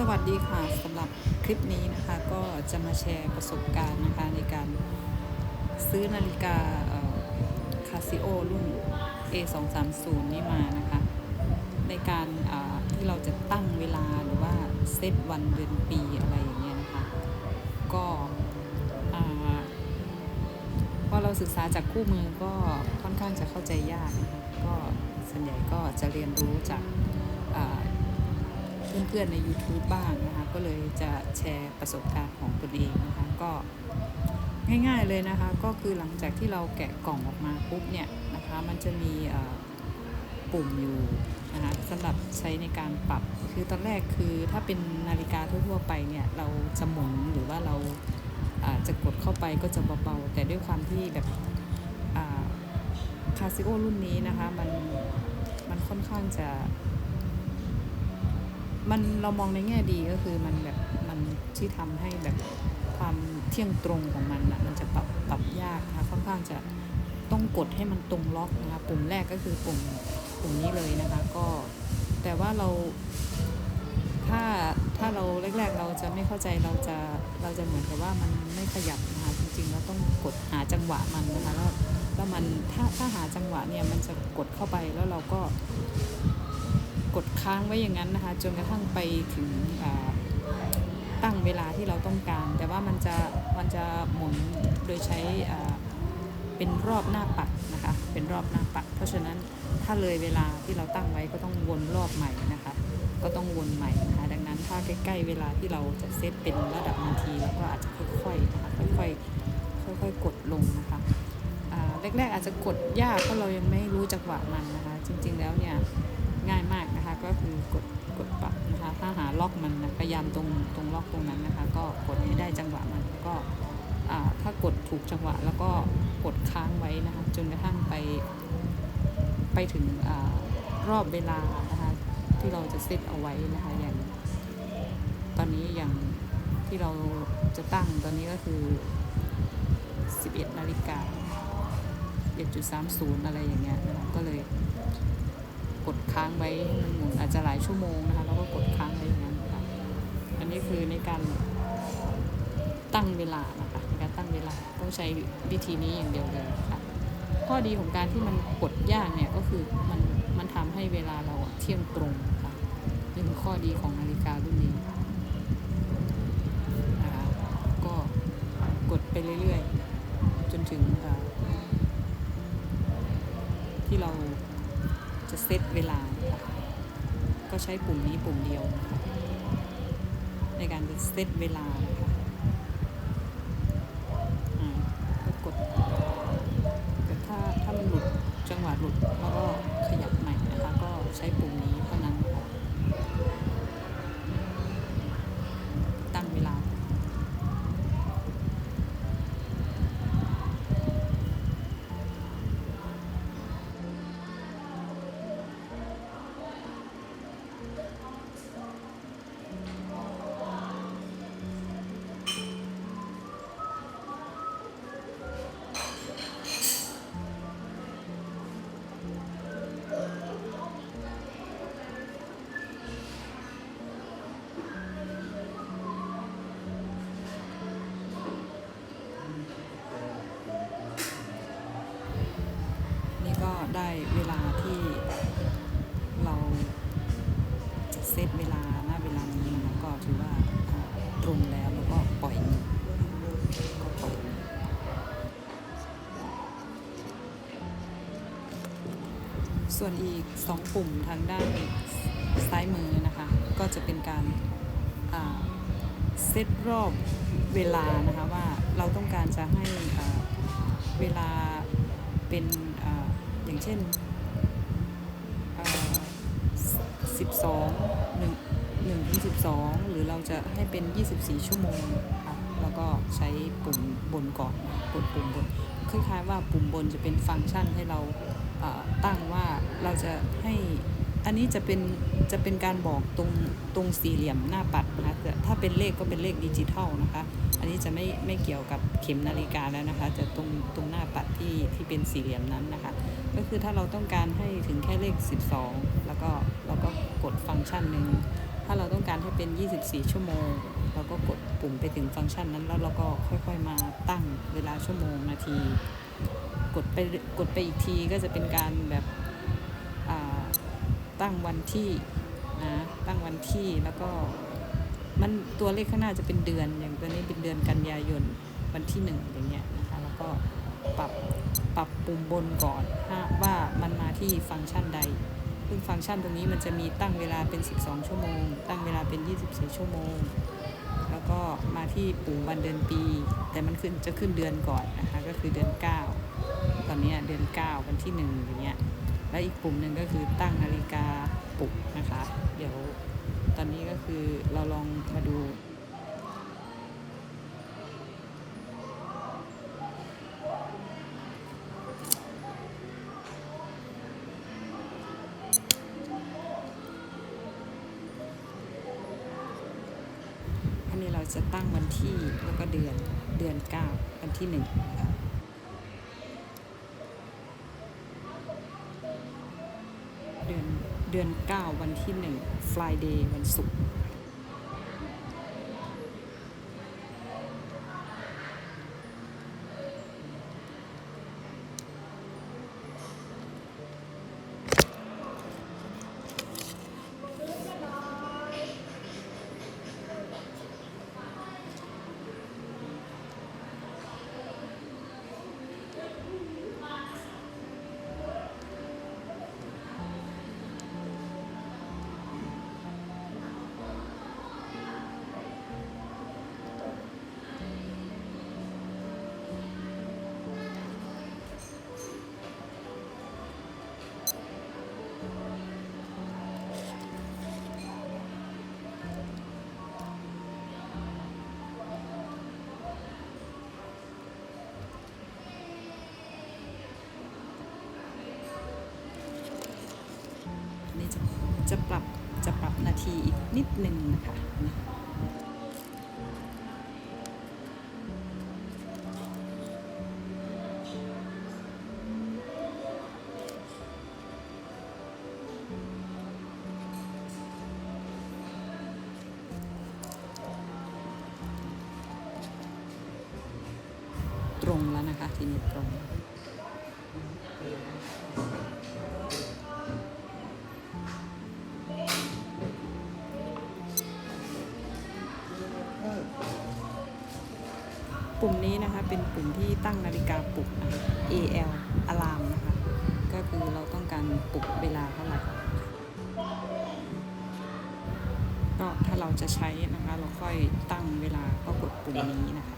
สวัสดีค่ะสำหรับคลิปนี้นะคะก็จะมาแชร์ประสบการณ์นะคะในการซื้อนาฬิกาคาซิโอรุ่น A230 นี่มานะคะ ในการที่เราจะตั้งเวลาหรือว่าเซตวันเดือนปีอะไรอย่างเงี้ยนะคะ ก็อ่าพอเราศึกษาจากคู่มือก็ค่อนข้างจะเข้าใจยากนะคะก็ส่วนใหญ่ก็จะเรียนรู้จาก เพื่อนๆใน YouTube บ้างนะคะก็เลยจะแชร์ประสบการณ์ของตนเองนะคะก็ง่ายๆเลยนะคะก็คือหลังจากที่เราแกะกล่องออกมาปุ๊บเนี่ยนะคะมันจะมีปุ่มอยู่นะคะสำหรับใช้ในการปรับคือตอนแรกคือถ้าเป็นนาฬิกาทั่วๆไปเนี่ยเราจะหมุนหรือว่าเราอ่าจะกดเข้าไปก็จะเบาๆแต่ด้วยความที่แบบคาซิโอรุ่นนี้นะคะมันมันค่อนข้างจะ มันเรามองในแง่ดีก็คือมันแบบมันที่ทำให้แบบความเที่ยงตรงของมันนะมันจะปรับปรับยากนะค่อนข้างจะต้องกดให้มันตรงล็อกนะคะปุ่มแรกก็คือปุ่มปุ่มนี้เลยนะคะก็แต่ว่าเราถ้าถ้าเราแรกๆเราจะไม่เข้าใจเราจะเราจะเหมือนกับว่ามันไม่ขยับนะคะจริงๆเราต้องกดหาจังหวะมันนะคะแล้วแล้วมันถ้าถ้าหาจังหวะเนี่ยมันจะกดเข้าไปแล้วเราก็ กดค้างไว้อย่างนั้นนะคะ จนกระทั่งไปถึงตั้งเวลาที่เราต้องการ แต่ว่ามันจะมันจะหมุนโดยใช้เป็นรอบหน้าปัดนะคะ เป็นรอบหน้าปัด เพราะฉะนั้นถ้าเลยเวลาที่เราตั้งไว้ก็ต้องวนรอบใหม่นะคะ ก็ต้องวนใหม่นะคะ ดังนั้นถ้าใกล้ๆเวลาที่เราจะเซตเป็นระดับนาทีเราก็อาจจะค่อยๆนะคะค่อยๆค่อยๆกดลงนะคะแรกๆอาจจะกดยากเพราะเรายังไม่รู้จังหวะมันนะคะ จริงๆแล้วเนี่ย ง่ายมากนะคะ ก็คือกดกดปรับนะคะ ถ้าหาล็อกมันนะพยายามตรงตรงล็อกตรงนั้นนะคะ ก็กดให้ได้จังหวะมันก็ถ้ากดถูกจังหวะแล้วก็กดค้างไว้นะคะ จนกระทั่งไป ไปถึงอรอบเวลานะคะที่เราจะเซตเอาไว้นะคะอย่างตอนนี้อย่างที่เราจะตั้งตอนนี้ก็คือ 11นาฬิกา1.30 อะไรอย่างเงี้ยนะคะก็เลย กดค้างไว้มันหมุนอาจจะหลายชั่วโมงนะคะแล้วก็กดค้างไว้อย่างนั้นนะคะอันนี้คือในการตั้งเวลานะคะในการตั้งเวลาต้องใช้วิธีนี้อย่างเดียวเลยค่ะข้อดีของการที่มันกดยากเนี่ยก็คือมันมันทำให้เวลาเราเที่ยงตรงค่ะนี่คือข้อดีของนาฬิการุ่นนี้นะคะก็กดไปเรื่อยๆ จนถึงที่เรา เซตเวลานะคะก็ใช้ปุ่มนี้ปุ่มเดียวนะคะในการจะเซตเวลาคะอ่าก็กดแต่ถ้าถ้ามันหลุดจังหวะหลุดแล้วก็ขยับใหม่นะคะ ก็ใช้ปุ่มนี้เท่านั้น ส่วนอีกสองปุ่มทางด้านซ้ายมือนะคะ ก็จะเป็นการเซตรอบเวลานะคะว่าเราต้องการจะให้เวลาเป็นออย่างเช่นสิบสองหนึ่งหนึ่งถึงสิบสองหรือเราจะให้เป็น 24 ชั่วโมงค่ะแล้วก็ใช้ปุ่มบนก่อนกดปุ่มบนคล้ายๆว่าปุ่มบนจะเป็นฟังก์ชันให้เรา ตั้งว่าเราจะให้อันนี้จะเป็นจะเป็นการบอกตรงตรงสี่เหลี่ยมหน้าปัดนะคะถ้าเป็นเลขก็เป็นเลขดิจิทัลนะคะ อันนี้จะไม่ไม่เกี่ยวกับเข็มนาฬิกาแล้วนะคะ จะตรงตรงหน้าปัดที่ที่เป็นสี่เหลี่ยมนั้นนะคะ ก็คือถ้าเราต้องการให้ถึงแค่เลข 12 แล้วก็เราก็กดฟังก์ชันหนึ่งถ้าเราต้องการให้เป็นเป็น24 ชั่วโมง เราก็กดปุ่มไปถึงฟังก์ชันนั้นแล้วเราก็ค่อยๆมาตั้งเวลาชั่วโมงนาที กดไปกดไปอีกทีก็จะเป็นการแบบตั้งวันที่นะตั้งวันที่แล้วก็มันตัวเลขข้างหน้าจะเป็นเดือนอย่างตัวนี้เป็นเดือนกันยายนวันที่หนึ่งอย่างเงี้ยนะคะแล้วก็ปรับปรับปุ่มบนก่อนว่ามันมาที่ฟังก์ชันใด ซึ่งฟังก์ชันตรงนี้มันจะมีตั้งเวลาเป็น 12 ชั่วโมง ตั้งเวลาเป็น 24 ชั่วโมง แล้วก็มาที่ปุ่มวันเดือนปี แต่มันขึ้นจะขึ้นเดือนก่อนนะคะก็คือเดือน 9 ตอนนี้เดือน 9 วันที่ 1 อย่างเงี้ยแล้วอีกปุ่มหนึ่งก็คือตั้งนาฬิกาปลุกนะคะ เดี๋ยวตอนนี้ก็คือเราลองมาดู จะตั้งวันที่แล้วก็เดือนเดือน 9 วันที่1นะคะเดือนเดือน 9 วันที่ 1 Friday วันศุกร์ จะจะปรับจะปรับนาทีอีกนิดนึงนะคะตรงแล้วนะคะ ทีนี้ตรง ปุ่มนี้นะคะเป็นปุ่มที่ตั้งนาฬิกาปลุก AL alarm นะคะ ก็คือเราต้องการปลุกเวลาเท่าไหร่ก็ถ้าเราจะใช้นะคะเราค่อยตั้งเวลาก็กดปุ่มนี้นะคะ